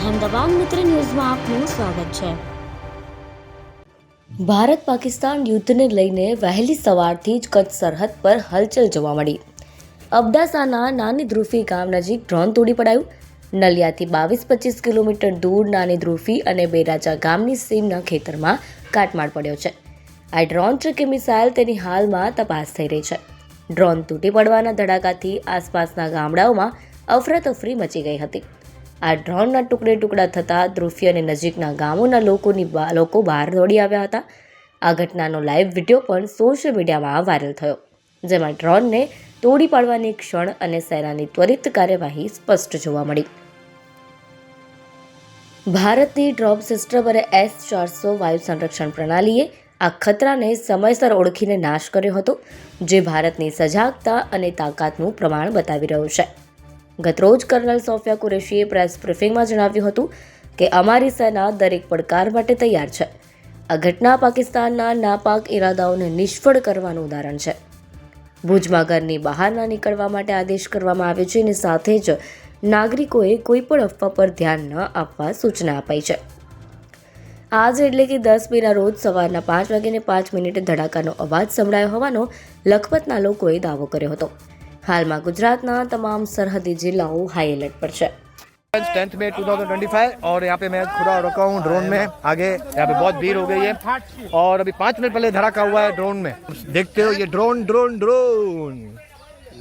અહેમદાબાદ મિત્ર ન્યૂઝમાં આપનું સ્વાગત છે. ભારત પાકિસ્તાન યુદ્ધને લઈને વહેલી સવારથી જ કચ્છ સરહદ પર હલચલ જોવા મળી. અબડાસાના નાની ધ્રુફી ગામ નજીક ડ્રોન તોડી પડાયું. નલિયાથી બાવીસ પચીસ કિલોમીટર દૂર નાની ધ્રુફી અને બેરાજા ગામની સીમના ખેતરમાં કાટમાળ પડ્યો છે. આ ડ્રોન કે મિસાઇલ તેની હાલમાં તપાસ થઈ રહી છે. ડ્રોન તૂટી પડવાના ધડાકાથી આસપાસના ગામડાઓમાં અફરાતફરી મચી ગઈ હતી. આ ડ્રોનના ટુકડે ટુકડા થતાં ધ્રુફી અને નજીકના ગામોના લોકોની લોકો બહાર દોડી આવ્યા હતા. આ ઘટનાનો લાઈવ વીડિયો પણ સોશિયલ મીડિયામાં વાયરલ થયો, જેમાં ડ્રોનને તોડી પાડવાની ક્ષણ અને સેનાની ત્વરિત કાર્યવાહી સ્પષ્ટ જોવા મળી. ભારતની ડ્રોપ સિસ્ટમ અને એસ ચારસો વાયુ સંરક્ષણ પ્રણાલીએ આ ખતરાને સમયસર ઓળખીને નાશ કર્યો હતો, જે ભારતની સજાગતા અને તાકાતનું પ્રમાણ બતાવી રહ્યું છે. ગતરોજ કર્નલ સોફિયા કુરેશીએ પ્રેસ બ્રિફિંગમાં જણાવ્યું હતું કે અમારી સેના દરેક પડકાર માટે તૈયાર છે. આ ઘટના પાકિસ્તાનના નાપાક ઇરાદાઓને નિષ્ફળ કરવાનું ઉદાહરણ છે. ભુજમાં ઘરની બહાર ના નીકળવા માટે આદેશ કરવામાં આવ્યો છે અને સાથે જ નાગરિકોએ કોઈ પણ અફવા પર ધ્યાન ન આપવા સૂચના અપાઈ છે. આજ એટલે કે દસ મેના રોજ સવારના પાંચ વાગ્યાને પાંચ મિનિટે ધડાકાનો અવાજ સંભળાયો હોવાનો લખપતના લોકોએ દાવો કર્યો હતો. હાલમાં ગુજરાતના તમામ સરહદી જિલ્લાઓ હાઈ એલર્ટ પર છે टेंथ में 2025 और यहाँ पे मैं खुदा रुका हूँ ड्रोन में आगे यहाँ पे बहुत भीड़ हो गई है और अभी पाँच मिनट पहले धड़ाका हुआ है ड्रोन में देखते हो ये ड्रोन ड्रोन ड्रोन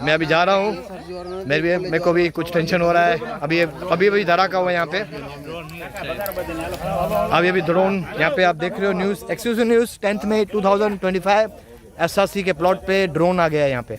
मैं अभी जा रहा हूँ मेरे भी मेरे को भी कुछ टेंशन हो रहा है अभी अभी अभी धड़ाका हुआ है यहाँ पे अभी अभी ड्रोन यहाँ पे आप देख रहे हो न्यूज़ एक्सक्लूसिव न्यूज़ टेंथ में 2025 एसआरसी के प्लॉट पे ड्रोन आ गया है यहाँ पे